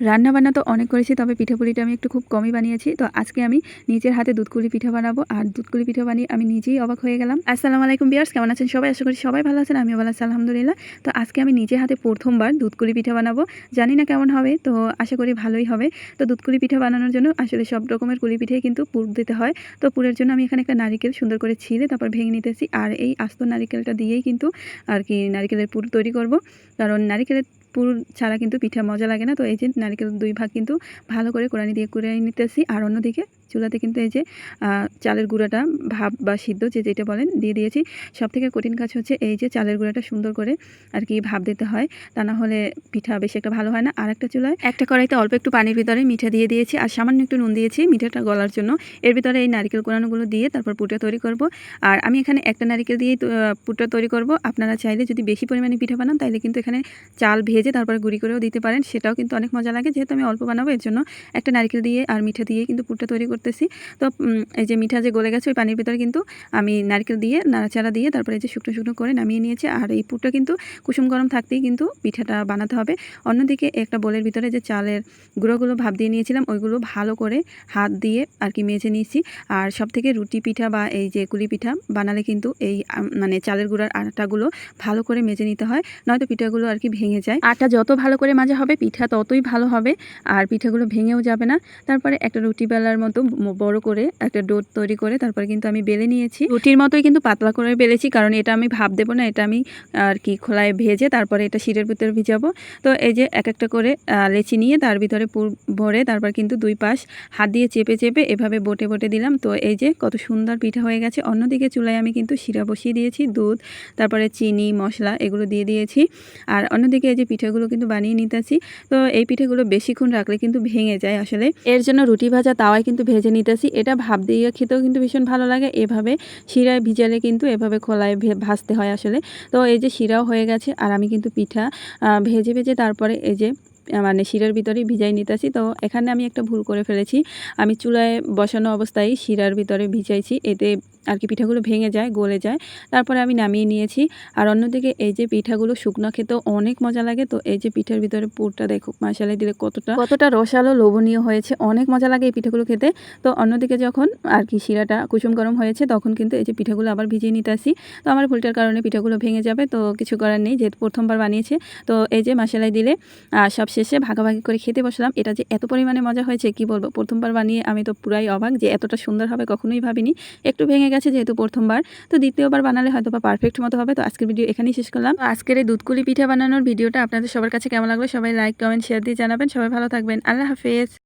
রান্না বান্না তো অনেক করেছি, তবে পিঠাপুলিটা আমি একটু খুব কমই বানিয়েছি। তো আজকে আমি নিজের হাতে দুধকুলি পিঠা বানাবো, আর দুধকুলি পিঠা বানিয়ে আমি নিজেই অবাক হয়ে গেলাম। আসসালামু আলাইকুম বিয়ার্স কেমন আছেন সবাই? আশা করি সবাই ভালো আছেন, আমিও ভালো আছি, আলহামদুলিল্লাহ। তো আজকে আমি নিজের হাতে প্রথমবার দুধকুলি পিঠা বানাবো। জানি না কেমন হবে, তো আশা করি ভালোই হবে। তো দুধকুলি পিঠা বানানোর জন্য আসলে সব রকমের কুলি পিঠাই কিন্তু পুর দিতে হয়। তো পুরের জন্য আমি এখানে একটা নারিকেল সুন্দর করে ছিঁড়ে তারপর ভেঙে নিতেছি, আর এই আস্ত নারিকেলটা দিয়েই কিন্তু আর কি নারিকেলের পুর তৈরি করব। কারণ নারিকেলের পুর ছাড়া কিন্তু পিঠা মজা লাগে না। তো এই যে নারকেল দুই ভাগ কিন্তু ভালো করে কোরআনি দিয়ে কুড়িয়ে নিতেছি। আর অন্যদিকে চুলাতে কিন্তু এই যে চালের গুঁড়াটা ভাব বা সিদ্ধ যে যেটা বলেন দিয়ে দিয়েছি। সব থেকে কঠিন কাজ হচ্ছে এই যে চালের গুঁড়াটা সুন্দর করে আর কি ভাব দিতে হয়। তা না হলে পিঠা বেশি একটা ভালো হয় না। আর একটা চুলায় একটা কড়াইতে অল্প একটু পানির ভিতরে মিঠা দিয়ে দিয়েছি আর সামান্য একটু নুন দিয়েছি মিঠাটা গলার জন্য। এর ভিতরে এই নারকেল কোরানোগুলো দিয়ে তারপর পুটা তৈরি করব। আর আমি এখানে একটা নারকেল দিয়েই আহ, তৈরি করব। আপনারা চাইলে যদি বেশি পরিমাণে পিঠা বানান তাহলে কিন্তু এখানে চাল ভেজে তারপরে গুঁড়ি করেও দিতে পারেন। সেটাও কিন্তু অনেক মজা লাগে। যেহেতু আমি অল্প বানাবো এর জন্য একটা নারকেল দিয়ে আর মিঠা দিয়ে কিন্তু পুরটা তৈরি করতেছি। তো এই যে মিঠা যে গলে গেছে, ওই পানির ভিতরে কিন্তু আমি নারকেল দিয়ে, নাড়াচাড়া দিয়ে তারপরে যে শুকনো শুকনো করে নামিয়ে নিয়েছি। আর এই পুরটা কিন্তু কুসুম গরম থাকতেই কিন্তু পিঠাটা বানাতে হবে। অন্যদিকে একটা বোলের ভিতরে যে চালের গুঁড়োগুলো ভাব দিয়ে নিয়েছিলাম, ওইগুলো ভালো করে হাত দিয়ে আর কি মেজে নিয়েছি। আর সব থেকে রুটি পিঠা বা এই যে কুলি পিঠা বানালে কিন্তু এই মানে চালের গুঁড়ার আটাগুলো ভালো করে মেজে নিতে হয়, নয়তো পিঠাগুলো আর কি ভেঙে যায়। আটা যত ভালো করে মাজা হবে, পিঠা ততই ভালো হবে, আর পিঠাগুলো ভেঙেও যাবে না। তারপরে একটা রুটি বেলার মতো বড় করে একটা ডো তৈরি করে তারপরে কিন্তু আমি বেলে নিয়েছি। রুটির মতোই কিন্তু পাতলা করে বেলেছি, কারণ এটা আমি ভাব দেবো না, এটা আমি আর কি খোলায় ভেজে তারপরে এটা শিরের ভিতরে ভিজাবো। তো এই যে এক একটা করে লেচি নিয়ে তার ভিতরে পুর, ভরে তারপর কিন্তু দুই পাশ হাত দিয়ে চেপে চেপে এভাবে বটে বটে দিলাম। তো এই যে কত সুন্দর পিঠা হয়ে গেছে। অন্যদিকে চুলায় আমি কিন্তু শিরা বসিয়ে দিয়েছি, দুধ, তারপরে চিনি, মশলা এগুলো দিয়ে দিয়েছি। আর অন্যদিকে এই যে পিঠাগুলো কিন্তু বানিয়ে নিতেছি। তো এই পিঠাগুলো বেশিক্ষণ রাখলে কিন্তু ভেঙে যায় আসলে। এর জন্য রুটি ভাজা তাওয়ায় কিন্তু ভেজে নিতেছি। এটা ভাব দিয়ে খেতেও কিন্তু ভীষণ ভালো লাগে। এভাবে শিরায় ভিজালে কিন্তু এভাবে খোলায় ভাজতে হয় আসলে। তো এই যে শিরাও হয়ে গেছে আর আমি কিন্তু পিঠা ভেজে ভেজে তারপরে এই যে মানে শিরার ভিতরেই ভিজাই নিতেছি। তো এখানে আমি একটা ভুল করে ফেলেছি। আমি চুলায় বসানো অবস্থায় শিরার ভিতরে ভিজাইছি। এতে আর কি পিঠাগুলো ভেঙে যায়, গলে যায়। তারপরে আমি নামিয়ে নিয়েছি। আর অন্যদিকে এই যে পিঠাগুলো শুকনো খেতেও অনেক মজা লাগে। তো এই যে পিঠার ভিতরে পুরটা দেখো মশালা দিলে কতটা কতটা রসালো, লোভনীয় হয়েছে। অনেক মজা লাগে এই পিঠাগুলো খেতে। তো অন্যদিকে যখন আর কি শিরাটা কুসুম গরম হয়েছে, তখন কিন্তু এই যে পিঠাগুলো আবার ভিজিয়ে নিতে আসি। তো আমার ভুলটার কারণে পিঠাগুলো ভেঙে যাবে, তো কিছু করার নেই। যেহেতু প্রথমবার বানিয়েছে, তো এই যে মশালাই দিলে সব শেষে ভাগাভাগি করে খেতে বসলাম। এটা যে এত পরিমাণে মজা হয়েছে, কি বলব? প্রথমবার বানিয়ে আমি তো পুরাই অবাক যে এতটা সুন্দর হবে, কখনোই ভাবিনি। একটু ভেঙে গেছে যেহেতু প্রথমবার, তো দ্বিতীয়বার বানালে হয়তো বা পারফেক্ট মতো হবে। তো আজকের ভিডিও এখানেই শেষ করলাম। আজকের এই দুধকুলি পিঠা বানানোর ভিডিওটা আপনাদের সবার কাছে কেমন লাগবে সবাই লাইক কমেন্ট শেয়ার দিয়ে জানাবেন। সবাই ভালো থাকবেন। আল্লাহ হাফেজ।